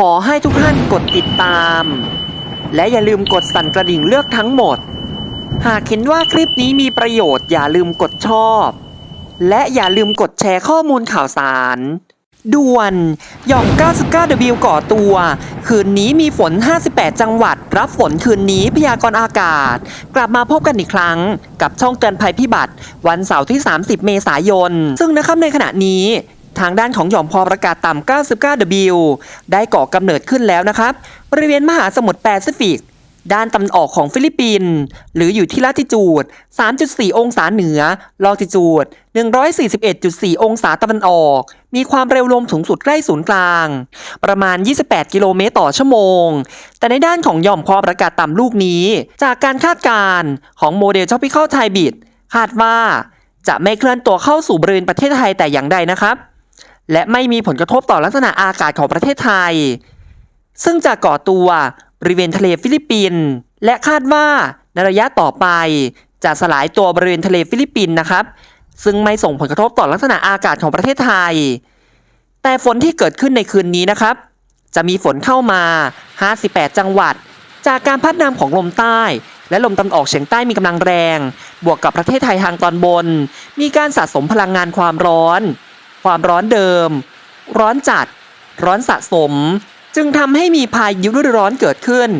ขอให้ทุกท่านกดติดตาม และอย่าลืมกดสั่นกระดิ่งเลือกทั้งหมด หากเห็นว่าคลิปนี้มีประโยชน์อย่าลืมกดชอบ และอย่าลืมกดแชร์ข้อมูลข่าวสาร ด่วนหย่อม 99W ก่อตัว คืนนี้มีฝน 58 จังหวัด รับฝนคืนนี้พยากรณ์อากาศ กลับมาพบกันอีกครั้ง กับช่องเตือนภัยพิบัติ วันเสาร์ที่ 30 เมษายน ซึ่งนะครับในขณะนี้ ทางด้านของหย่อมความกดอากาศต่ำ 99W ได้ก่อกำเนิดขึ้นแล้วนะครับ บริเวณมหาสมุทรแปซิฟิก ด้านตะวันออกของฟิลิปปินส์หรืออยู่ที่ลาติจูด 3.4 องศาเหนือ ลอติจูด 141.4 องศาตะวันออก มีความเร็วลมสูงสุดใกล้ศูนย์กลาง ประมาณ 28 กิโลเมตรต่อชั่วโมง แต่ในด้านของหย่อมความอากาศต่ำลูกนี้ จากการคาดการณ์ของโมเดล Tropical t i b i t คาดว่าจะไม่เคลื่อนตัวเข้าสู่บริเวณประเทศไทยแต่อย่างใดนะครับ และไม่มีผลกระทบต่อลักษณะอากาศของประเทศไทย ซึ่งจะก่อตัวบริเวณทะเลฟิลิปปินส์และคาดว่าในระยะต่อไปจะสลายตัวบริเวณทะเลฟิลิปปินส์นะครับ ซึ่งไม่ส่งผลกระทบต่อลักษณะอากาศของประเทศไทย แต่ฝนที่เกิดขึ้นในคืนนี้นะครับ จะมีฝนเข้ามา 58 จังหวัด จากการพัดนำของลมใต้ และลมตะวันออกเฉียงใต้มีกำลังแรง บวกกับประเทศไทยทางตอนบน มีการสะสมพลังงานความร้อน ความร้อนเดิม ร้อนจัด ร้อนสะสม จึงทำให้มีพายุฤดูร้อนเกิดขึ้น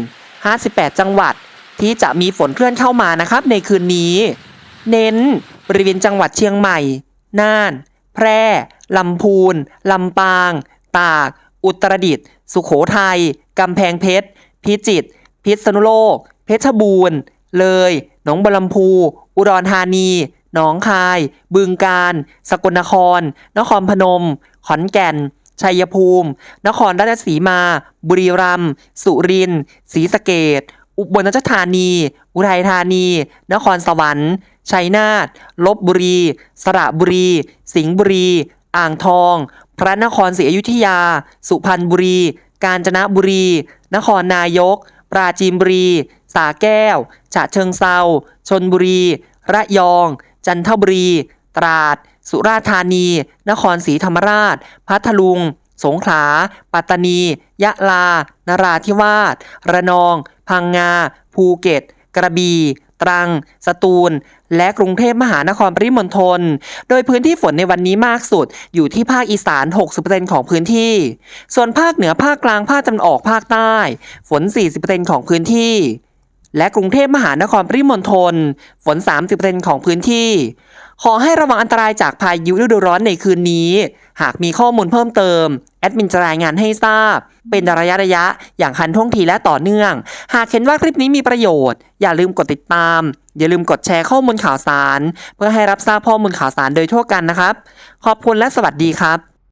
58 จังหวัดที่จะมีฝนเคลื่อนเข้ามานะครับในคืนนี้ เน้นบริเวณจังหวัดเชียงใหม่ น่าน แพร่ ลำพูน ลำปาง ตาก อุตรดิตถ์ สุโขทัย กำแพงเพชร พิจิตร พิษณุโลก เพชรบูรณ์ เลย หนองบัวลำพู อุดรธานี หนองคาย บึงกาฬ สกลนคร นครพนม ขอนแก่น ชัยภูมิ นครราชสีมา บุรีรัมย์ สุรินทร์ ศรีสะเกดอุบลราชธานี อุทัยธานี นครสวรรค์ ชัยนาท ลบบุรี สระบุรี สิงห์บุรี อ่างทอง พระนครศรีอยุธยา สุพรรณบุรี กาญจนบุรี นครนายก ปราจีนบุรี สาแก้ว ฉะเชิงเซาชนบุรี ระยอง จันทบุรี ตราด สุราษฎร์ธานี นครศรีธรรมราช พัทลุง สงขลา ปัตตานี ยะลา นราธิวาส ระนอง พังงา ภูเก็ต กระบี่ ตรัง สตูล และกรุงเทพมหานครปริมณฑล โดยพื้นที่ฝนในวันนี้มากสุด อยู่ที่ภาคอีสาน 60%ของพื้นที่ ส่วนภาคเหนือ ภาคกลาง ภาคตะวันออก ภาคใต้ ฝน 40%ของพื้นที่ และกรุงเทพมหานครปริมณฑลฝน 30%ของพื้นที่ ขอให้ระวังอันตรายจากพายุฤดูร้อนในคืนนี้ หากมีข้อมูลเพิ่มเติม แอดมินจะรายงานให้ทราบ เป็นระยะระยะ อย่างคันท่วงทีและต่อเนื่อง หากเห็นว่าคลิปนี้มีประโยชน์ อย่าลืมกดติดตาม อย่าลืมกดแชร์ข้อมูลข่าวสาร เพื่อให้รับทราบข้อมูลข่าวสารโดยทั่วกันนะครับ ขอบคุณและสวัสดีครับ